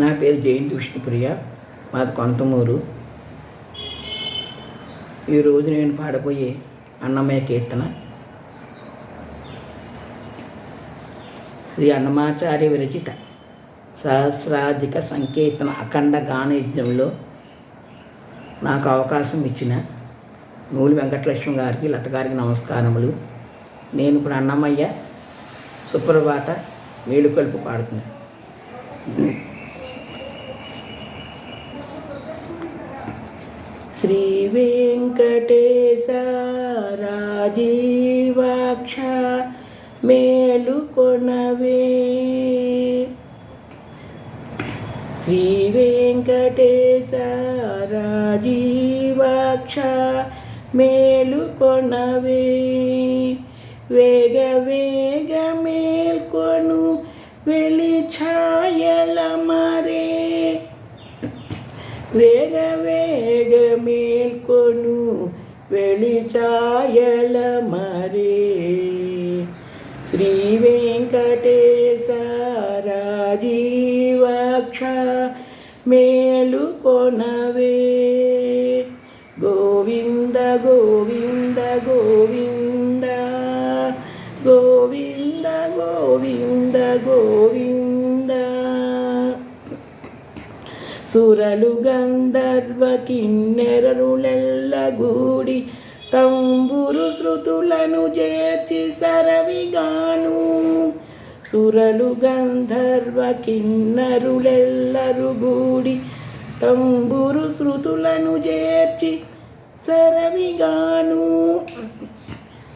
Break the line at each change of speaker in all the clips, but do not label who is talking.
నా పేరు జయంతి విష్ణుప్రియ మాది కొంతమూరు. ఈరోజు నేను పాడబోయే అన్నమయ్య కీర్తన. శ్రీ అన్నమాచార్య విరచిత సహస్రాధిక సంకీర్తన అఖండ గాన యజ్ఞంలో నాకు అవకాశం ఇచ్చిన నూలి వెంకటలక్ష్మి గారికి లత గారికి నమస్కారములు. నేను ఇప్పుడు అన్నమయ్య సుప్రభాత వేడుకలుపు పాడుతుంది. శ్రీ వెంకటేశ రాజీవాక్ష మేలుకొనవే శ్రీ వెంకటేశ రాజీవాక్ష మేలుకొనవే రాజీవక్ష మేలుకొనవే గోవింద గోవింద గోవింద. గోవింద గోవింద గోవింద. సురలు గంధర్వ కిన్నెరరులెల్ల గూడి తంబురు శృతులను చేర్చి సరవిగాను. సురలు గంధర్వ కిన్నరులెల్లరు గూడి తంబురు శృతులను చేర్చి సరవిగాను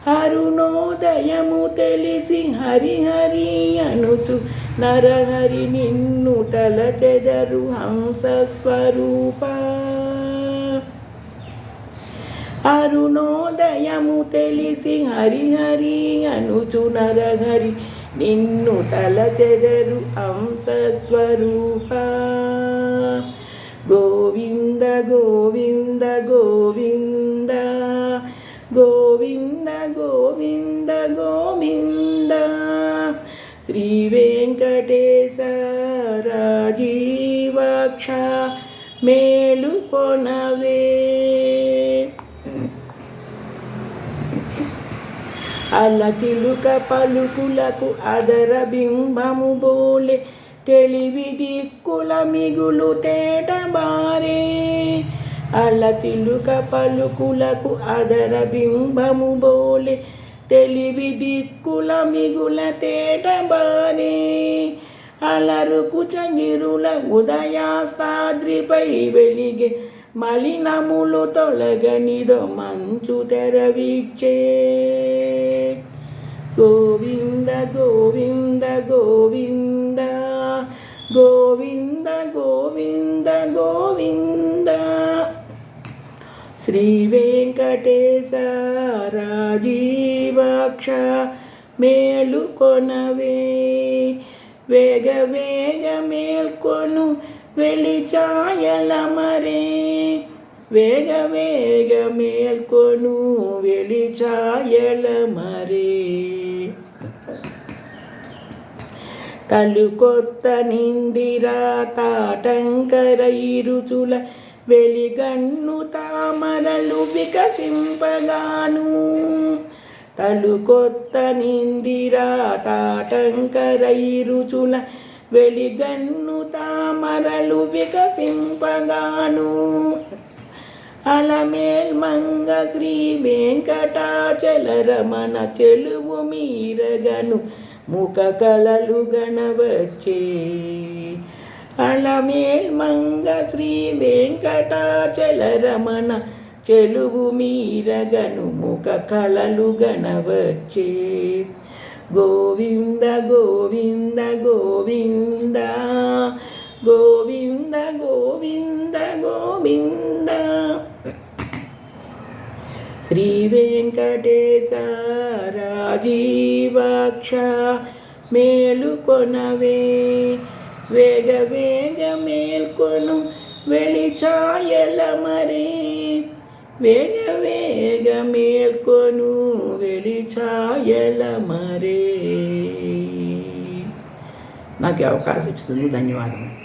హరుణోదయము తెలిసి హరిహరి అనుచు నరహరి నిన్ను తలచెదరు హంస స్వరూప అరుణోదయము తెలిసి హరిహరి అనుచు నరహరి నిన్ను తలచెదరు హంస గోవింద గోవింద గోవింద. గోవింద గోవింద గోవింద. శ్రీ వెంకటేశ రాజీవక్ష. మేలుకొనవే అలచిలుక పలుకులకు అదర బింబము బోలే తెలివి దిక్కుల మిగులు తేట బారే. అలచిలుక పలుకులకు అదర బింబము బోలే తెలివి దిక్కుల మిగుల తేట బారే. అలరుకు చంగిరుల ఉదయాస్తాద్రిపై వెలిగే మలినములు తొలగనిదో మంచు తెరవిచ్చే. గోవింద గోవింద గోవింద గోవింద గోవింద గోవింద శ్రీ వెంకటేశ రాజీవాక్ష మేలుకొనవే వేగ వేగ మేల్కొను వెలిచాయల మరే వేగ వేగ మేల్కొను వెలిచాయల మరే తలుకొత్త నిందిరా తాటంకర వెలిగన్ను తామరలు వికసింపగాను. తలుకొత్త నిందిరా తాటంకరైరుచుల వెలిగన్ను తామరలు వికసింపగాను. అలమేల్ మంగ శ్రీ వెంకటాచల రమణ చెలువు మీరగను. ముఖ కలలు గణవచ్చే అలమే మంగ శ్రీ వెంకటాచల రమణ చెలువు మీరగను ముఖ కళలు గణవచ్చే గోవింద గోవింద గోవింద గోవింద గోవింద గోవింద. శ్రీ వెంకటేశ మేలుకొనవే వేగ వేగ మేల్కొను వెళిచాయల మరే. వేగ వేగ మేల్కొను వెళిచాయల మరే. నాకు అవకాశం ఇస్తుంది ధన్యవాదములు.